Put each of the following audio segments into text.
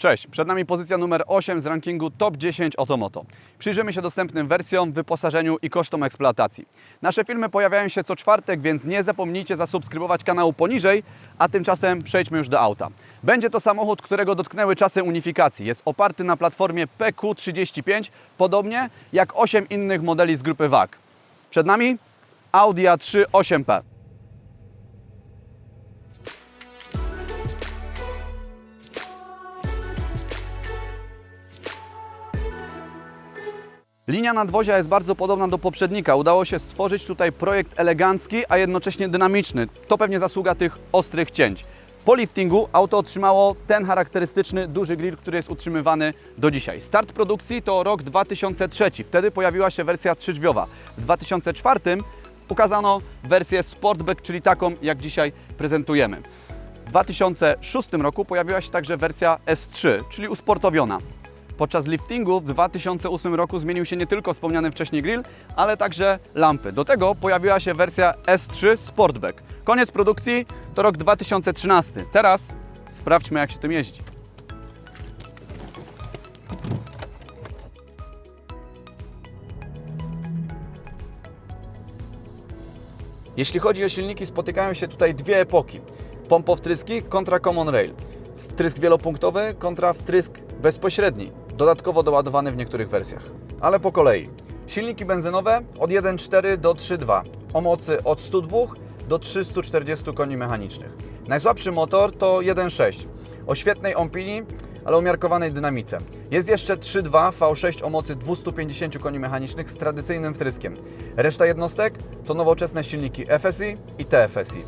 Cześć, przed nami pozycja numer 8 z rankingu Top 10 Otomoto. Przyjrzymy się dostępnym wersjom, wyposażeniu i kosztom eksploatacji. Nasze filmy pojawiają się co czwartek, więc nie zapomnijcie zasubskrybować kanału poniżej, a tymczasem przejdźmy już do auta. Będzie to samochód, którego dotknęły czasy unifikacji. Jest oparty na platformie PQ35, podobnie jak 8 innych modeli z grupy WAG. Przed nami Audi A3 8P. Linia nadwozia jest bardzo podobna do poprzednika. Udało się stworzyć tutaj projekt elegancki, a jednocześnie dynamiczny. To pewnie zasługa tych ostrych cięć. Po liftingu auto otrzymało ten charakterystyczny duży grill, który jest utrzymywany do dzisiaj. Start produkcji to rok 2003. Wtedy pojawiła się wersja trzydrzwiowa. W 2004 ukazano wersję Sportback, czyli taką, jak dzisiaj prezentujemy. W 2006 roku pojawiła się także wersja S3, czyli usportowiona. Podczas liftingu w 2008 roku zmienił się nie tylko wspomniany wcześniej grill, ale także lampy. Do tego pojawiła się wersja S3 Sportback. Koniec produkcji to rok 2013. Teraz sprawdźmy jak się tym jeździ. Jeśli chodzi o silniki, spotykają się tutaj dwie epoki. Pompowtryski kontra Common Rail. Wtrysk wielopunktowy kontra wtrysk bezpośredni, dodatkowo doładowany w niektórych wersjach. Ale po kolei. Silniki benzynowe od 1.4 do 3.2 o mocy od 102 do 340 koni mechanicznych. Najsłabszy motor to 1.6 o świetnej ompini, ale umiarkowanej dynamice. Jest jeszcze 3.2 V6 o mocy 250 koni mechanicznych z tradycyjnym wtryskiem. Reszta jednostek to nowoczesne silniki FSI i TFSI.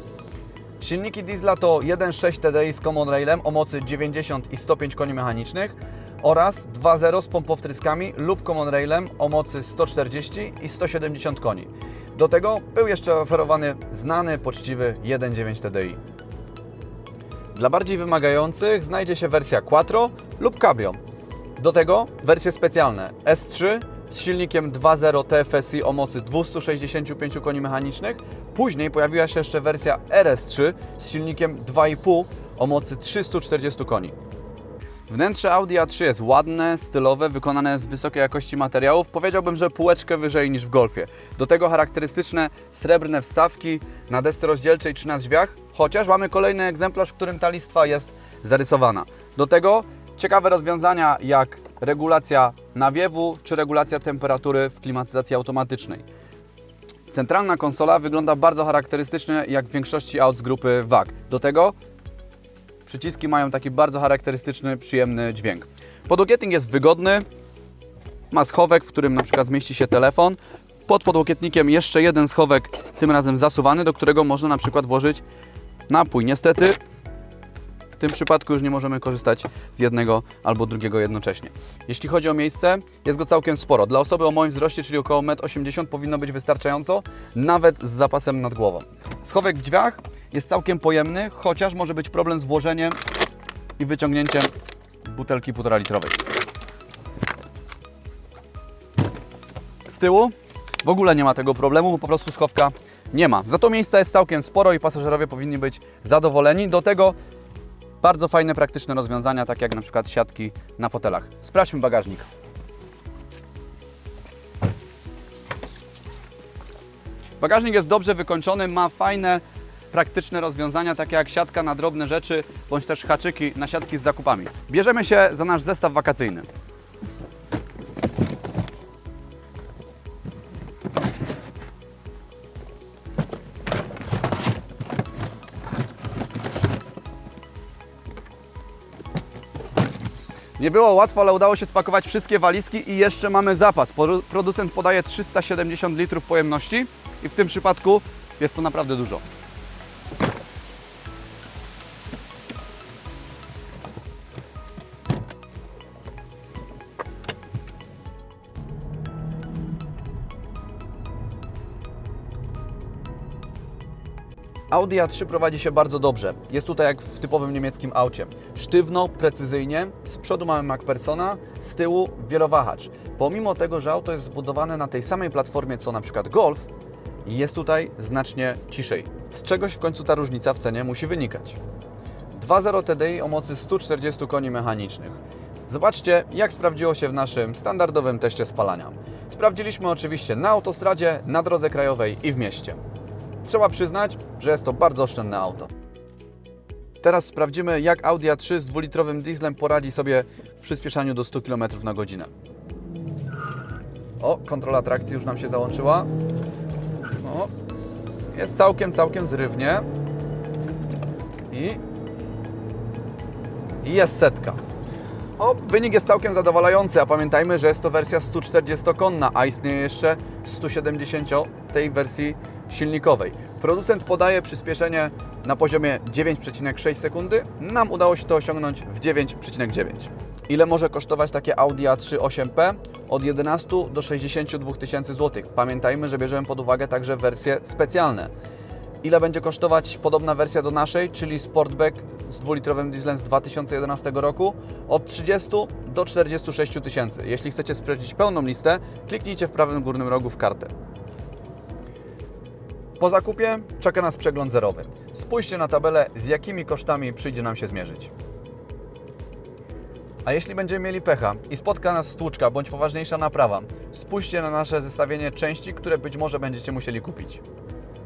Silniki diesla to 1.6 TDI z Common Railem o mocy 90 i 105 koni mechanicznych oraz 2.0 z pompowtryskami lub Common Railem o mocy 140 i 170 koni. Do tego był jeszcze oferowany znany, poczciwy 1.9 TDI. Dla bardziej wymagających znajdzie się wersja Quattro lub Cabrio. Do tego wersje specjalne S3 z silnikiem 2.0 TFSI o mocy 265 koni mechanicznych. Później pojawiła się jeszcze wersja RS3 z silnikiem 2,5 o mocy 340 koni. Wnętrze Audi A3 jest ładne, stylowe, wykonane z wysokiej jakości materiałów. Powiedziałbym, że półeczkę wyżej niż w Golfie. Do tego charakterystyczne srebrne wstawki na desce rozdzielczej czy na drzwiach, chociaż mamy kolejny egzemplarz, w którym ta listwa jest zarysowana. Do tego ciekawe rozwiązania jak regulacja nawiewu czy regulacja temperatury w klimatyzacji automatycznej. Centralna konsola wygląda bardzo charakterystycznie jak w większości aut z grupy WAG. Do tego Przyciski mają taki bardzo charakterystyczny, przyjemny dźwięk. Podłokietnik jest wygodny, ma schowek, w którym na przykład zmieści się telefon. Pod podłokietnikiem jeszcze jeden schowek, tym razem zasuwany, do którego można na przykład włożyć napój. Niestety w tym przypadku już nie możemy korzystać z jednego albo drugiego jednocześnie. Jeśli chodzi o miejsce, jest go całkiem sporo. Dla osoby o moim wzroście, czyli około 1,80 m powinno być wystarczająco, nawet z zapasem nad głową. Schowek w drzwiach jest całkiem pojemny, chociaż może być problem z włożeniem i wyciągnięciem butelki 1,5 litrowej. Z tyłu w ogóle nie ma tego problemu, bo po prostu schowka nie ma. Za to miejsca jest całkiem sporo i pasażerowie powinni być zadowoleni. Do tego bardzo fajne, praktyczne rozwiązania, takie jak na przykład siatki na fotelach. Sprawdźmy bagażnik. Bagażnik jest dobrze wykończony, ma fajne, praktyczne rozwiązania, takie jak siatka na drobne rzeczy, bądź też haczyki na siatki z zakupami. Bierzemy się za nasz zestaw wakacyjny. Nie było łatwo, ale udało się spakować wszystkie walizki i jeszcze mamy zapas. Producent podaje 370 litrów pojemności i w tym przypadku jest to naprawdę dużo. Audi A3 prowadzi się bardzo dobrze. Jest tutaj jak w typowym niemieckim aucie. Sztywno, precyzyjnie. Z przodu mamy MacPersona, z tyłu wielowahacz. Pomimo tego, że auto jest zbudowane na tej samej platformie co na przykład Golf, jest tutaj znacznie ciszej. Z czegoś w końcu ta różnica w cenie musi wynikać. 2.0 TDI o mocy 140 koni mechanicznych. Zobaczcie, jak sprawdziło się w naszym standardowym teście spalania. Sprawdziliśmy oczywiście na autostradzie, na drodze krajowej i w mieście. Trzeba przyznać, że jest to bardzo oszczędne auto. Teraz sprawdzimy, jak Audi A3 z dwulitrowym dieslem poradzi sobie w przyspieszaniu do 100 km na godzinę. O, kontrola trakcji już nam się załączyła. O, jest całkiem, całkiem zrywnie. I, I jest setka. O, wynik jest całkiem zadowalający, a pamiętajmy, że jest to wersja 140-konna, a istnieje jeszcze 170 tej wersji silnikowej. Producent podaje przyspieszenie na poziomie 9,6 sekundy. Nam udało się to osiągnąć w 9,9. Ile może kosztować takie Audi A3 8P? Od 11 do 62 tysięcy złotych. Pamiętajmy, że bierzemy pod uwagę także wersje specjalne. Ile będzie kosztować podobna wersja do naszej, czyli Sportback z dwulitrowym dieslem z 2011 roku? Od 30 do 46 tysięcy. Jeśli chcecie sprawdzić pełną listę, kliknijcie w prawym górnym rogu w kartę. Po zakupie czeka nas przegląd zerowy. Spójrzcie na tabelę, z jakimi kosztami przyjdzie nam się zmierzyć. A jeśli będziemy mieli pecha i spotka nas stłuczka bądź poważniejsza naprawa, spójrzcie na nasze zestawienie części, które być może będziecie musieli kupić.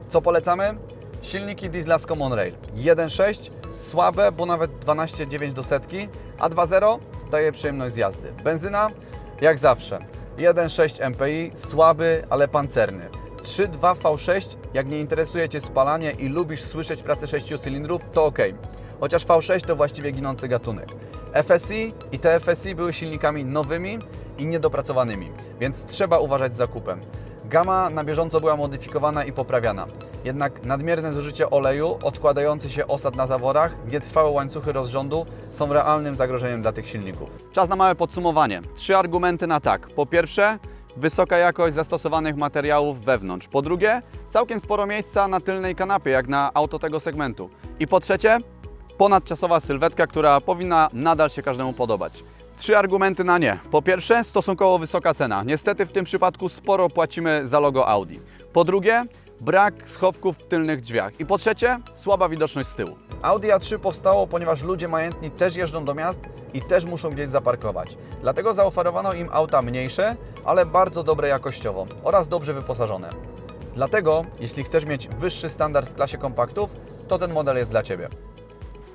Co polecamy? Silniki diesla z Common Rail 1.6, słabe, bo nawet 12,9 do setki, a 2.0 daje przyjemność z jazdy. Benzyna, jak zawsze, 1.6 MPI, słaby, ale pancerny. 3.2 V6, jak nie interesuje Cię spalanie i lubisz słyszeć pracę 6 cylindrów, to ok. Chociaż V6 to właściwie ginący gatunek. FSI i te FSI były silnikami nowymi i niedopracowanymi, więc trzeba uważać z zakupem. Gama na bieżąco była modyfikowana i poprawiana. Jednak nadmierne zużycie oleju, odkładający się osad na zaworach, nietrwałe łańcuchy rozrządu są realnym zagrożeniem dla tych silników. Czas na małe podsumowanie. Trzy argumenty na tak. Po pierwsze, wysoka jakość zastosowanych materiałów wewnątrz. Po drugie, całkiem sporo miejsca na tylnej kanapie, jak na auto tego segmentu. I po trzecie, ponadczasowa sylwetka, która powinna nadal się każdemu podobać. Trzy argumenty na nie. Po pierwsze, stosunkowo wysoka cena. Niestety w tym przypadku sporo płacimy za logo Audi. Po drugie, brak schowków w tylnych drzwiach. I po trzecie, słaba widoczność z tyłu. Audi A3 powstało, ponieważ ludzie majętni też jeżdżą do miast i też muszą gdzieś zaparkować. Dlatego zaoferowano im auta mniejsze, ale bardzo dobre jakościowo oraz dobrze wyposażone. Dlatego, jeśli chcesz mieć wyższy standard w klasie kompaktów, to ten model jest dla Ciebie.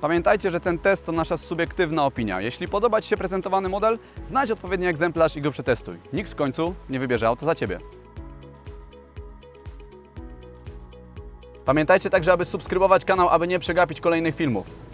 Pamiętajcie, że ten test to nasza subiektywna opinia. Jeśli podoba Ci się prezentowany model, znajdź odpowiedni egzemplarz i go przetestuj. Nikt w końcu nie wybierze auto za Ciebie. Pamiętajcie także, aby subskrybować kanał, aby nie przegapić kolejnych filmów.